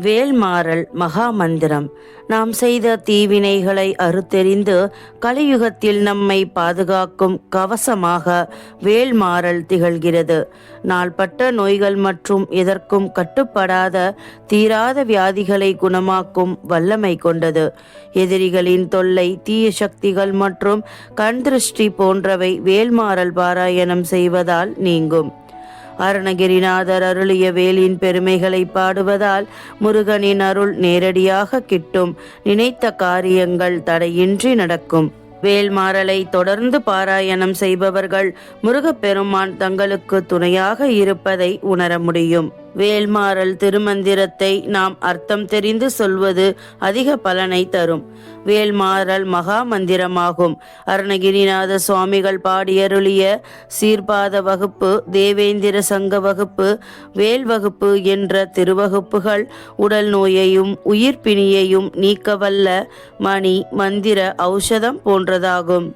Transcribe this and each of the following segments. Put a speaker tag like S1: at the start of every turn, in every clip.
S1: வேல்மாறல் மகாமந்திரம். நாம் செய்த தீவினைகளை அறுத்தெறிந்து கலியுகத்தில் நம்மை பாதுகாக்கும் கவசமாக வேல்மாறல் திகழ்கிறது. நாள்பட்ட நோய்கள் மற்றும் எதற்கும் கட்டுப்படாத தீராத வியாதிகளை குணமாக்கும் வல்லமை கொண்டது. எதிரிகளின் தொல்லை தீய சக்திகள் மற்றும் கண் திருஷ்டி போன்றவை வேல்மாறல் பாராயணம் செய்வதால் நீங்கும். அருணகிரிநாதர் அருளிய வேலின் பெருமைகளை பாடுவதால் முருகனின் அருள் நேரடியாக கிட்டும். நினைத்த காரியங்கள் தடையின்றி நடக்கும். வேல்மாறலை தொடர்ந்து பாராயணம் செய்பவர்கள் முருகப்பெருமான் தங்களுக்கு துணையாக இருப்பதை உணர முடியும். வேல்மாறல் திருமந்திரத்தை நாம் அர்த்தம் தெரிந்து சொல்வது அதிக பலனை தரும். வேல்மாறல் மகா மந்திரமாகும் அருணகிரிநாத சுவாமிகள் பாடியருளிய சீர்பாத வகுப்பு தேவேந்திர சங்க வகுப்பு வேல் வகுப்பு என்ற திருவகுப்புகள் உடல் நோயையும் உயிர்ப்பிணியையும் நீக்கவல்ல மணி மந்திர ஔஷதம் போன்றதாகும்.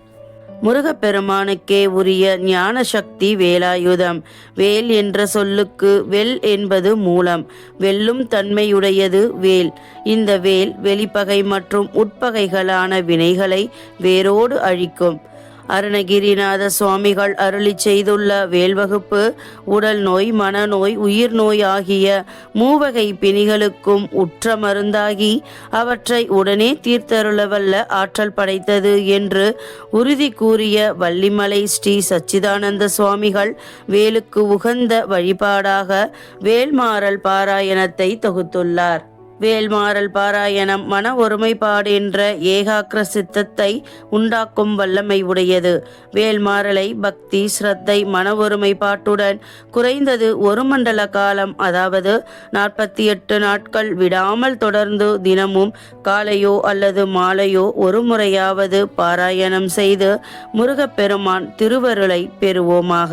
S1: முருகப்பெருமானுக்கே உரிய ஞான சக்தி வேலாயுதம். வேல் என்ற சொல்லுக்கு வெல் என்பது மூலம் வெல்லும் தன்மையுடையது வேல். இந்த வேல் வெளிப்பகை மற்றும் உட்பகைகளான வினைகளை வேரோடு அழிக்கும். அருணகிரிநாத சுவாமிகள் அருளி செய்துள்ள வேல்வகுப்பு உடல் நோய் மனநோய் உயிர் நோய் ஆகிய மூவகை பிணிகளுக்கும் உற்ற மருந்தாகி அவற்றை உடனே தீர்த்தருளவல்ல ஆற்றல் படைத்தது என்று உறுதி கூறிய வள்ளிமலை ஸ்ரீ சச்சிதானந்த சுவாமிகள் வேலுக்கு உகந்த வழிபாடாக வேல்மாறல் பாராயணத்தை தொகுத்துள்ளார். வேல்மாறல் பாராயணம் மன ஒருமைப்பாடு என்ற ஏகாக்கிர சித்தத்தை உண்டாக்கும் வல்லமை உடையது. வேல்மாறலை பக்தி ஸ்ரத்தை மன ஒருமைப்பாட்டுடன் குறைந்தது ஒரு மண்டல காலம் அதாவது நாற்பத்தி எட்டு நாட்கள் விடாமல் தொடர்ந்து தினமும் காலையோ அல்லது மாலையோ ஒரு முறையாவது பாராயணம் செய்து முருகப்பெருமான் திருவருளை பெறுவோமாக.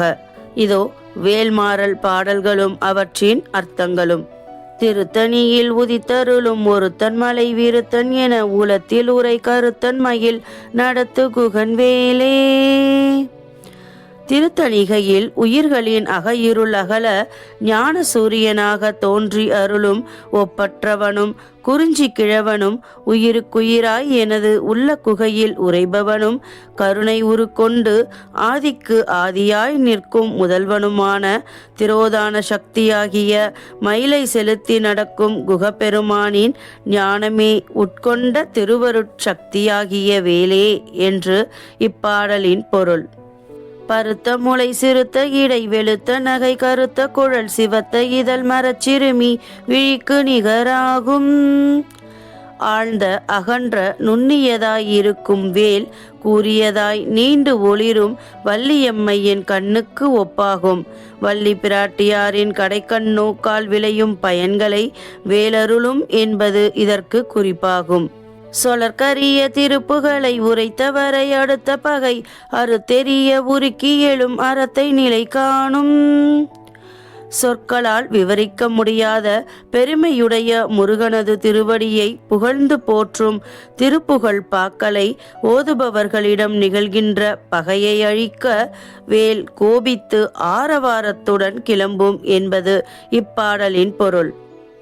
S1: இதோ வேல்மாறல் பாடல்களும் அவற்றின் அர்த்தங்களும். திருத்தணியில் உதித்தருளும் ஒருத்தன் மலை வீருத்தன் என உலத்தில் உரை கருத்தன் மயில் நடத்து குகன் வேலே. திருத்தணிகையில் உயிர்களின் அகையிருள் அகல ஞான சூரியனாக தோன்றி அருளும் ஒப்பற்றவனும் குறிஞ்சி கிழவனும் உயிருக்குயிராய் எனது உள்ள குகையில் உறைபவனும் கருணை உருக்கொண்டு ஆதிக்கு ஆதியாய் நிற்கும் முதல்வனுமான திரோதான சக்தியாகிய மயிலை செலுத்தி நடக்கும் குகப்பெருமானின் ஞானமே உட்கொண்ட திருவருட்சக்தியாகிய வேலே என்று இப்பாடலின் பொருள். பருத்த முளை சிறுத்த இடை வெளுத்த நகை கருத்த குழல் சிவத்த இதழ் மரச்சிறுமி விழிக்கு நிகராகும். ஆழ்ந்த அகன்ற நுண்ணியதாய் இருக்கும் வேல் கூறியதாய் நீண்டு ஒளிரும் வள்ளியம்மையின் கண்ணுக்கு ஒப்பாகும். வள்ளி பிராட்டியாரின் கடைக்கண்ணோக்கால் விளையும் பயன்களை வேலருளும் என்பது இதற்கு குறிப்பாகும். சொலற்கரிய திருப்புகளை உரைத்தவரை அடுத்த பகை அறுத்தெரிய உருக்கி எழும் அறத்தை நிலை காணும். சொற்களால் விவரிக்க முடியாத பெருமையுடைய முருகனது திருவடியை புகழ்ந்து போற்றும் திருப்புகழ் பாக்களை ஓதுபவர்களிடம் நிகழ்கின்ற பகையை அழிக்க வேல் கோபித்து ஆரவாரத்துடன் கிளம்பும் என்பது இப்பாடலின் பொருள்.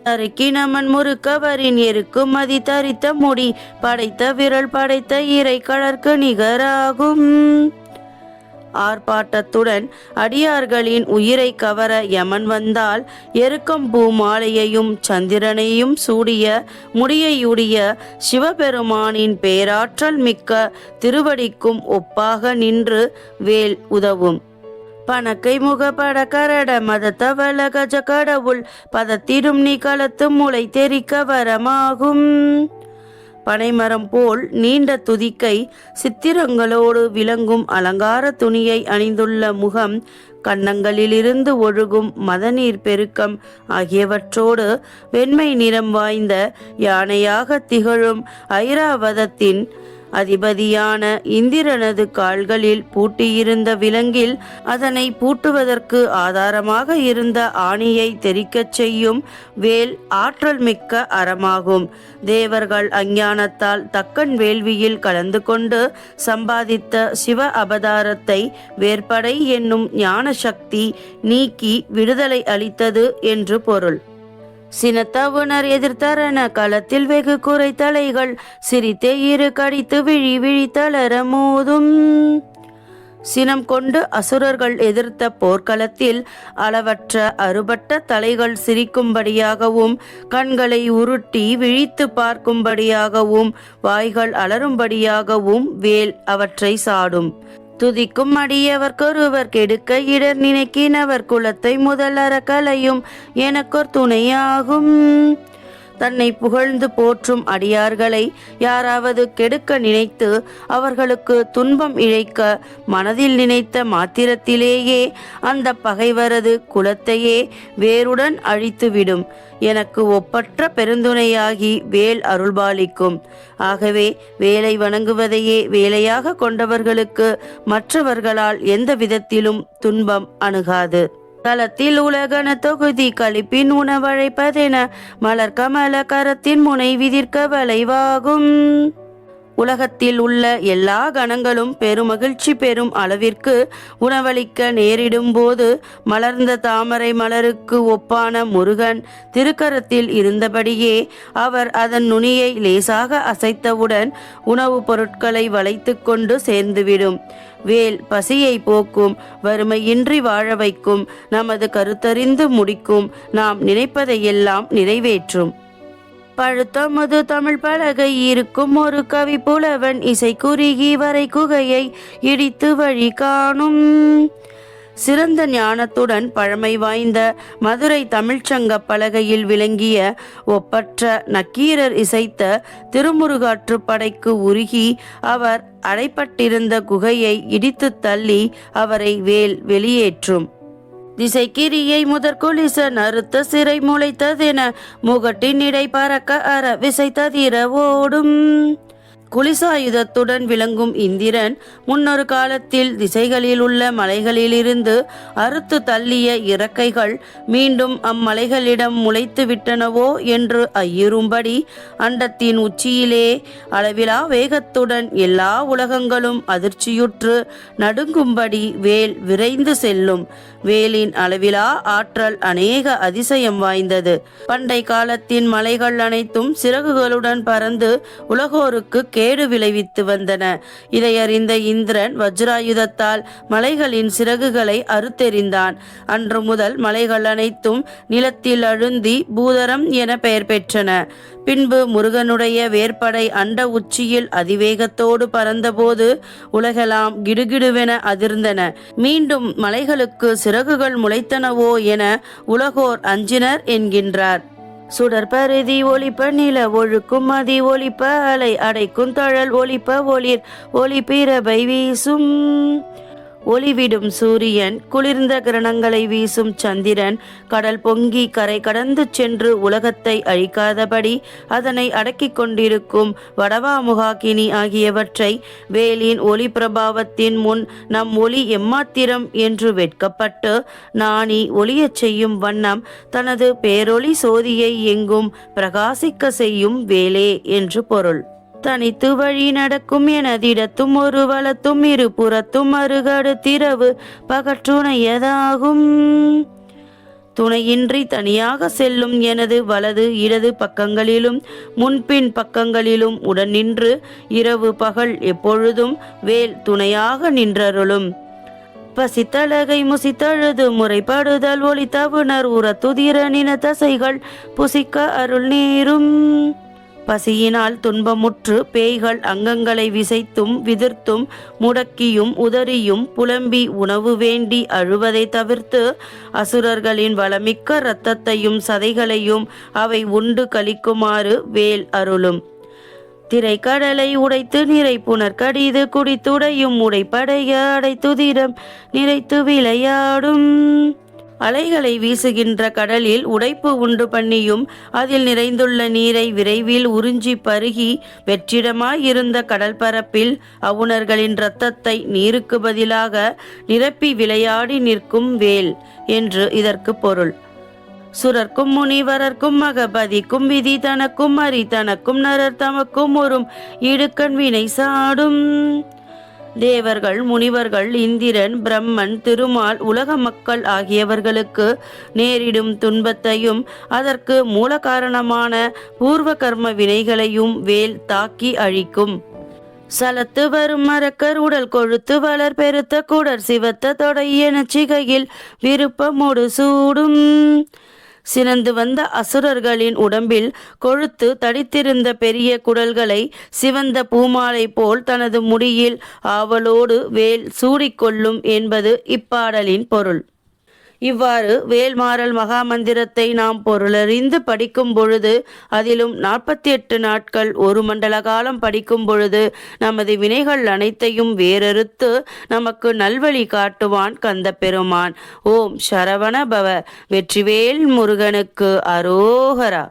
S1: தரிக்கினமன் முறுக்கவரின் எருக்கும் மதி தரித்த முடி படைத்த விரல் படைத்த இறை கடற்கு நிகராகும். ஆர்ப்பாட்டத்துடன் அடியார்களின் உயிரை கவர யமன் வந்தால் எருக்கம் பூ மாலையையும் சந்திரனையும் சூடிய முடியையுடைய சிவபெருமானின் பேராற்றல் மிக்க திருவடிக்கும் ஒப்பாக நின்று வேல் உதவும். பணக்கை முகப்பட கரட மதத்தவள கஜ கடவுள் பதத்திடும் நீ களத்து முளை தெரிக்க வரமாகும். பனைமரம் போல் நீண்ட துதிக்கை சித்திரங்களோடு விளங்கும் அலங்கார துணியை அணிந்துள்ள முகம் கன்னங்களிலிருந்து ஒழுகும் மதநீர் பெருக்கம் ஆகியவற்றோடு வெண்மை நிறம் வாய்ந்த யானையாக திகழும் ஐராவதத்தின் அதிபதியான இந்திரனது கால்களில் பூட்டியிருந்த விலங்கில் அதனை பூட்டுவதற்கு ஆதாரமாக இருந்த ஆணியை தெரிக்கச் செய்யும் வேல் ஆற்றல் மிக்க அறமாகும். தேவர்கள் அஞ்ஞானத்தால் தக்கன் வேள்வியில் கலந்து கொண்டு சம்பாதித்த சிவ அபதாரத்தை வேற்படை என்னும் ஞான சக்தி நீக்கி விடுதலை அளித்தது என்று பொருள். சினத்தவுணர் எதிர்த்தரன களத்தில் வெகு குறை தலைகள் சிரித்தே இரு கடித்து விழி விழி தளர மோதும். சினம் கொண்டு அசுரர்கள் எதிர்த்த போர்க்களத்தில் அளவற்ற அறுபட்ட தலைகள் சிரிக்கும்படியாகவும் கண்களை உருட்டி விழித்து பார்க்கும்படியாகவும் வாய்கள் அலரும்படியாகவும் வேல் அவற்றை சாடும். துதிக்கும் அடியவர்க்கொருவர் கெடுக்க இடர் நினைக்கினவர் குலத்தை முதலற கலையும் எனக்கொர் துணையாகும். தன்னை புகழ்ந்து போற்றும் அடியார்களை யாராவது கெடுக்க நினைத்து அவர்களுக்கு துன்பம் இழைக்க மனதில் நினைத்த மாத்திரத்திலேயே அந்த பகைவரது குலத்தையே வேருடன் அழித்துவிடும். எனக்கு ஒப்பற்ற பெருந்துணையாகி வேல் அருள்பாலிக்கும். ஆகவே வேலை வணங்குவதையே வேலையாக கொண்டவர்களுக்கு மற்றவர்களால் எந்த விதத்திலும் துன்பம் அணுகாது. தளத்தில் உலகன தொகுதி கழிப்பின் உணவழைப்பதென மலர் கமல கரத்தின் முனை விதிர்க்க வளைவாகும். உலகத்தில் உள்ள எல்லா கணங்களும் பெருமகிழ்ச்சி பெறும் அளவிற்கு உணவளிக்க நேரிடும் போது மலர்ந்த தாமரை மலருக்கு ஒப்பான முருகன் திருக்கரத்தில் இருந்தபடியே அவர் அதன் நுனியை லேசாக அசைத்தவுடன் உணவுப் பொருட்களை வளைத்து கொண்டு சேர்ந்துவிடும். வேல் பசியை போக்கும் வறுமையின்றி வாழ வைக்கும் நமது கருத்தறிந்து முடிக்கும் நாம் நினைப்பதையெல்லாம் நிறைவேற்றும். பழுத்தமுது தமிழ் பலகை இருக்கும் ஒரு கவி புலவன் இசை குறுகி வரை குகையை இடித்து வழி காணும். சிறந்த ஞானத்துடன் பழமை வாய்ந்த மதுரை தமிழ்ச்சங்க பலகையில் விளங்கிய ஒப்பற்ற நக்கீரர் இசைத்த திருமுருகாற்று படைக்கு உருகி அவர் அடைப்பட்டிருந்த குகையை இடித்து தள்ளி அவரை வேல் வெளியேற்றும். திசைக்கிரியை முதற்கொலிச அறுத்த சிறை முளைத்ததென முகட்டின் இடை பறக்க அற விசைத்ததிர ஓடும். குளிசாயுதத்துடன் விளங்கும் இந்திரன் முன்னொரு காலத்தில் திசைகளில் உள்ள மலைகளிலிருந்து அறுத்து தள்ளிய இறக்கைகள் மீண்டும் அம்மலைகளிடம் முளைத்து விட்டனவோ என்று ஐயுறும்படி அண்டத்தின் உச்சியிலே அளவிலா வேகத்துடன் எல்லா உலகங்களும் அதிர்ச்சியுற்று நடுங்கும்படி வேல் விரைந்து செல்லும். வேலின் அளவிலா ஆற்றல் அநேக அதிசயம் வாய்ந்தது. பண்டை காலத்தின் மலைகள் அனைத்தும் சிறகுகளுடன் பறந்து உலகோருக்கு கேடு விளைவித்து வந்தன. இதையறிந்த இந்திரன் வஜ்ராயுதத்தால் மலைகளின் சிறகுகளை அறுத்தெறிந்தான். அன்று முதல் மலைகள் அனைத்தும் நிலத்தில் அழுந்தி பூதரம் என பெயர் பெற்றன. பின்பு முருகனுடைய வேற்படை அண்ட உச்சியில் அதிவேகத்தோடு பறந்தபோது உலகெல்லாம் கிடுகிடுவென அதிர்ந்தன. மீண்டும் மலைகளுக்கு சிறகுகள் முளைத்தனவோ என உலகோர் அஞ்சினர் என்கின்றார். சுடற்பருதி ஒளிப்ப நில ஒழுக்கும் மதி ஒளிப்ப அலை அடைக்கும் தழல் ஒளிப்ப ஒளிர் ஒளி பிறபை வீசும். ஒளிவிடும் சூரியன் குளிர்ந்த கிரணங்களை வீசும் சந்திரன் கடல் பொங்கி கரை கடந்து சென்று உலகத்தை அழிக்காதபடி அதனை அடக்கிக் கொண்டிருக்கும் வடவாமுகாக்கினி ஆகியவற்றை வேலின் ஒளி பிரபாவத்தின் முன் நம் ஒளி எம்மாத்திரம் என்று வெட்கப்பட்டு நாணி ஒளியச் செய்யும் வண்ணம் தனது பேரொளி சோதியை எங்கும் பிரகாசிக்க செய்யும் வேலே என்று பொருள். தனித்து வழி நடக்கும் எனதிடத்தும் ஒரு வளத்தும் இரு புறத்தும் அருகடுத்திரவு பகற்றுணையதாகும். துணையின்றி தனியாக செல்லும் எனது வலது இடது பக்கங்களிலும் முன்பின் பக்கங்களிலும் உடன் நின்று இரவு பகல் எப்பொழுதும் வேல் துணையாக நின்றருளும். பசித்தழகை முசித்தழுது முறைப்படுதல் ஒளி தவுணர் உரத்துதிரனின நின தசைகள் புசிக்க அருள் நேரும். பசியினால் துன்பமுற்று பேய்கள் அங்கங்களை விசைத்தும் விதிர்த்தும் முடக்கியும் உதறியும் புலம்பி உணவு வேண்டி அழுவதை தவிர்த்து அசுரர்களின் வளமிக்க இரத்தத்தையும் சதைகளையும் அவை உண்டு கழிக்குமாறு வேல் அருளும். திரைக்கடலை உடைத்து நிறை புனர்கடிது குடித்துடையும் உடைப்படைய அடைத்துதிரம். நிறைத்து விளையாடும் அலைகளை வீசுகின்ற கடலில் உடைப்பு உண்டு பண்ணியும் அதில் நிறைந்துள்ள நீரை விரைவில் உறிஞ்சி பருகி வெற்றிடமாயிருந்த கடல் பரப்பில் அவுணர்களின் இரத்தத்தை நீருக்கு பதிலாக நிரப்பி விளையாடி நிற்கும் வேல் என்று இதற்கு பொருள். சுரர்க்கும் முனிவரர்க்கும் மகபதிக்கும் விதி தனக்கும் அரி தனக்கும் நரர் தமக்கும் ஒரும் இடுக்கண் வினை சாடும். தேவர்கள் முனிவர்கள் இந்திரன் பிரம்மன் திருமால் உலக மக்கள் ஆகியவர்களுக்கு நேரிடும் துன்பத்தையும் அதற்கு மூல காரணமான பூர்வ கர்ம வினைகளையும் வேல் தாக்கி அழிக்கும். சலத்து வரும் மரக்கர் உடல் கொழுத்து வளர் பெருத்த குடர் சிவத்த தொடைய நச்சிகையில் விருப்பமோடு சூடும். சினந்து வந்த அசுரர்களின் உடம்பில் கொழுத்து தடித்திருந்த பெரிய குடல்களை சிவந்த பூமாலை போல் தனது முடியில் ஆவலோடு வேல் சூடிக்கொள்ளும் என்பது இப்பாடலின் பொருள். இவ்வாறு வேல்மாறல் மகாமந்திரத்தை நாம் பொருளறிந்து படிக்கும் பொழுது அதிலும் நாற்பத்தி எட்டு நாட்கள் ஒரு மண்டல காலம் படிக்கும் பொழுது நமது வினைகள் அனைத்தையும் வேறறுத்து நமக்கு நல்வழி காட்டுவான் கந்த பெருமான் ஓம் சரவண பவ வெற்றிவேல் முருகனுக்கு அரோகரா.